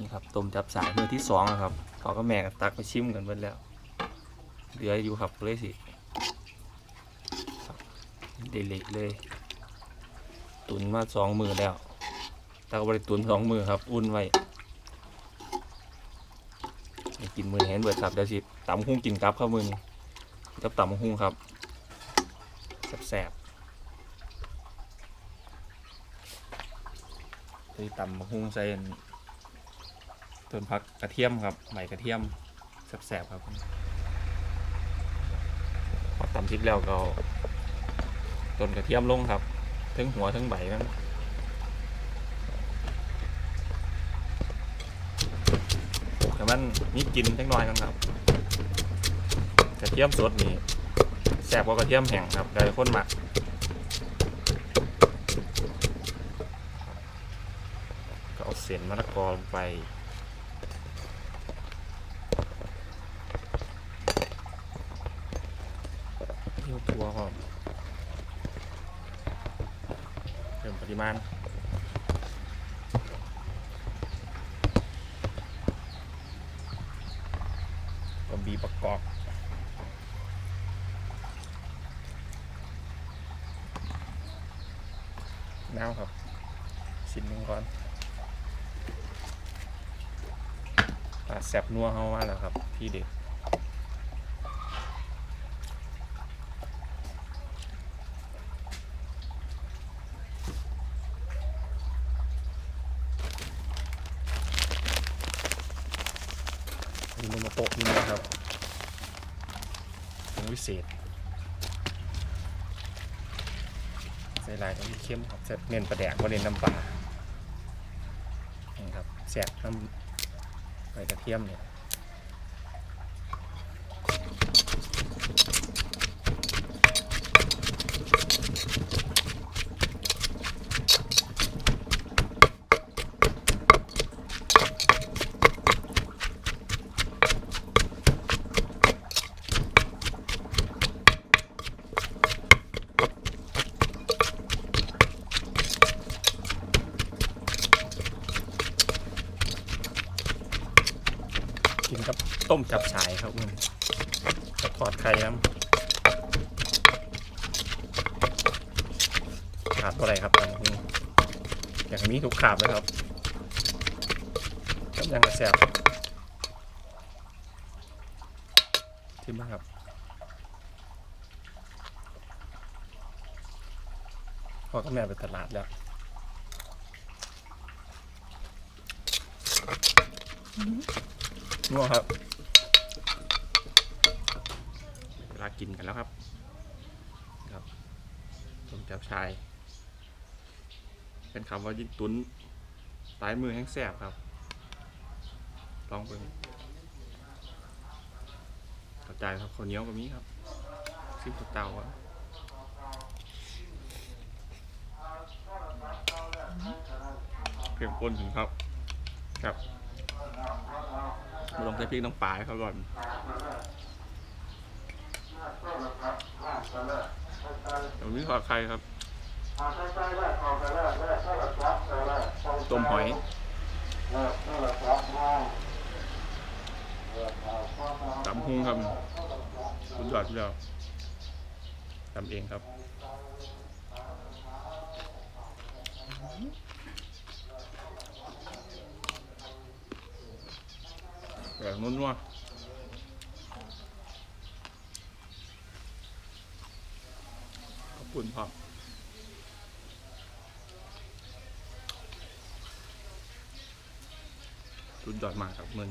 นี่ครับต้มจับสายมือที่สองครับเขาก็แม่กับตักไปชิมกันเบิดแล้วเหลืออยู่ครับเลยสิครับเดละเลย ตุนมาสองมือแล้วตาก็บริตุนสองมือครับ อุ่นไว้กินมือนี้เห็นเบิดครับเดี๋ยวสิตำหุ้งกินกับครับมือกับตำหุ้งครับแซ่บๆคือตำหุ้งใส่ ต้นพักกระเทียมครับใบกระเทียมแซ่บๆครับพอตำทิพแล้วก็เอาต้นกระเทียมลงครับทั้งหัวทั้งใบมันแต่มันมีกลินจังน้อยกันครับ กระเทียมสดนี่แซ่บกว่ากระเทียมแห้งครับได้คนหมักก็เอาเส้นมะละกอลงไป เที่ยวทัวครับเพิ่มปริมาณก็บีประกอบน้ำครับ ชิ้นหนึ่งก่อนอแสบนัวเข้ามาแล้วครับที่เด็ด มีโนโมโตะนี่นะครับเป็นวิเศษใส่ลายต้องเข้มครับจเน้นประแดกว่าเน้นน้ำปลานี่ครับแสบน้ำใบกระเทียมเนี่ย กินกับต้มจับฉายครับมันกับทอดไข่ครับขาดอะไรครับอันนี้อย่างนี้ทุกขาบเลยครับกับยังกระแสบทิมนะครับพ่อกับแม่ไปตลาดแล้ว ง่วงครับเวลากินกันแล้วครับครับต้มจับชาย เป็นคำว่ายิ่งตุนตายมือแห้งแสบครับ ลองเบิ่งกระจายครับข้าวเหนียวก็มีครับซิมเตาๆอะเพียงปนถึงครับครับ มาลงใส่พริกน้ำปลาให้เขาก่อนตรงนี้ขอใครครับ ต้มหอยตำหุ้งครับสุดยอดสุดยอดตำเองครับ แบบนัวๆขอบคุณพ่อสุดยอดมากครับมึง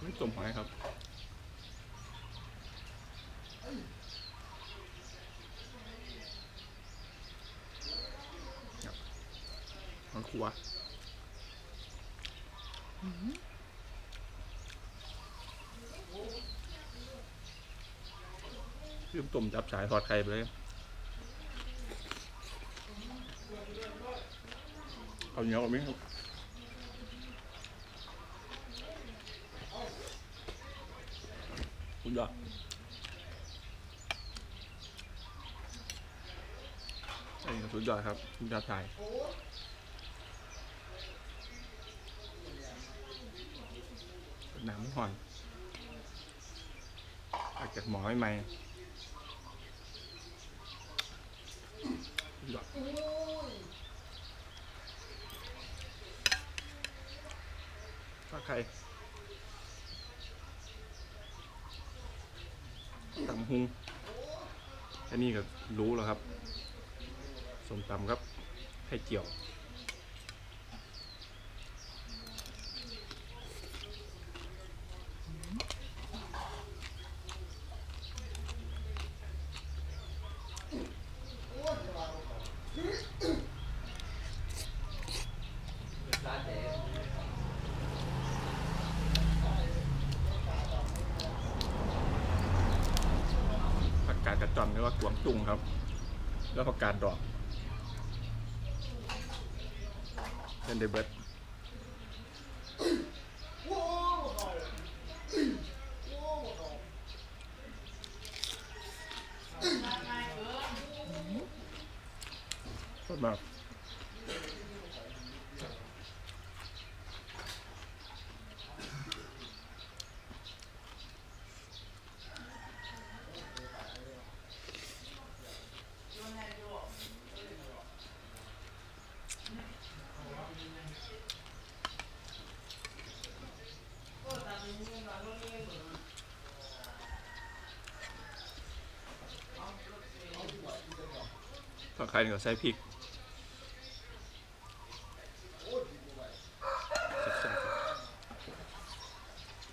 ไม่จมหอยครับ มันครัวลืมต้มจับสายทอดไข่ไปเลยเอาเหนียวกับมิ้ครับสุดยอดอันนี้สุดยอดครับสุดยอดไทย น้ำห่อนออกจากหมอใหม่ๆสุดยอดถ้าใครตำหุงอันนี้ก็รู้แล้วครับสมตำครับไข่เจียว ผักกาดกระจอนหรือว่ากวางตุงครับ แล้วผักกาดดอกเป็นเดบิร์ตสดมากถ้าใครก็ใส่พริกแซ่บๆครับ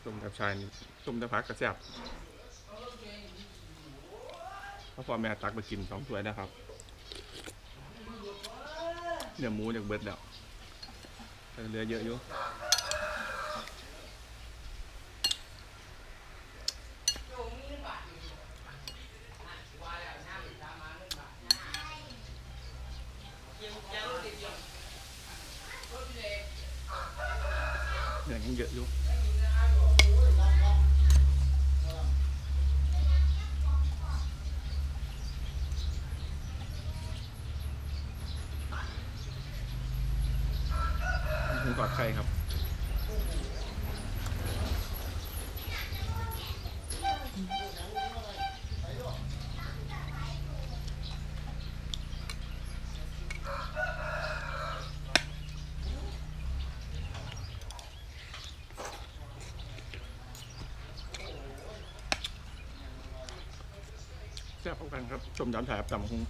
ต้มกับชายนี่ต้มแต่พักกระแซบพราะพ่อแม่ตักไปกินสองถ้วยนะครับ เนื้อหมูจากเบิดแล้วเหลือเยอะอยู่ อย่างยังเยอะอยู่หมูกอดไข่ครับ แซ่บเข้ากัน ครับต้มยำแถบตำคง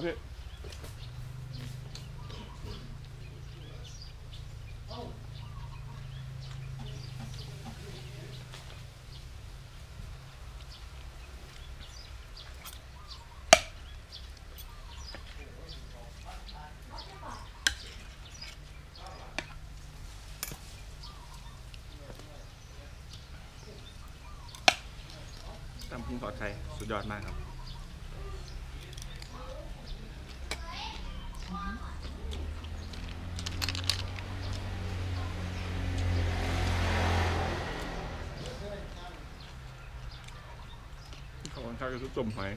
เอาพี่ตำพุงทอดไข่สุดยอดมากครับ ขอบคุณครับคือต้มหอย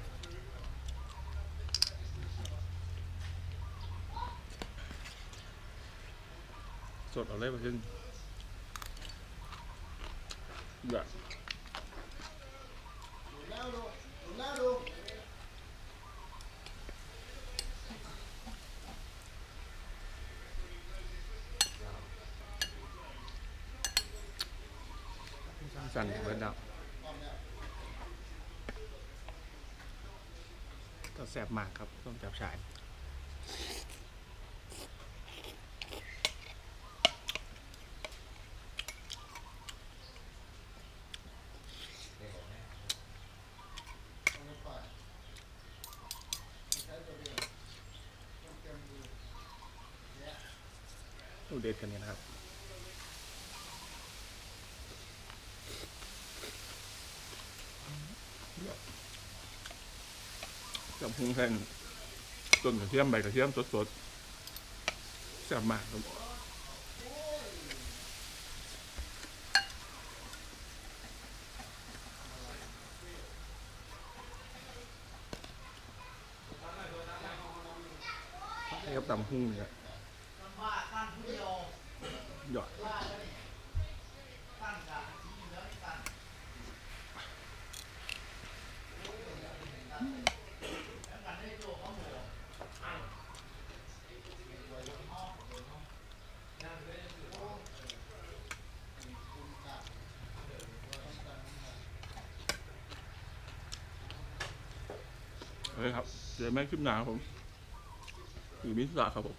สดเอาเลยมาขึ้นแบบ สั่นเบิดดับก็แสบมากครับต้องจับฉายเด็ดกันนี่นะครับ กับพุงแทนต้นกระเทียมใบกระเทียมสดๆแซ่บมากครับให้กับตำพุงเนี่ยหยอด เลยครับ เดี๋ยวแม่คลิปหนาครับผมคือมิสระครับผม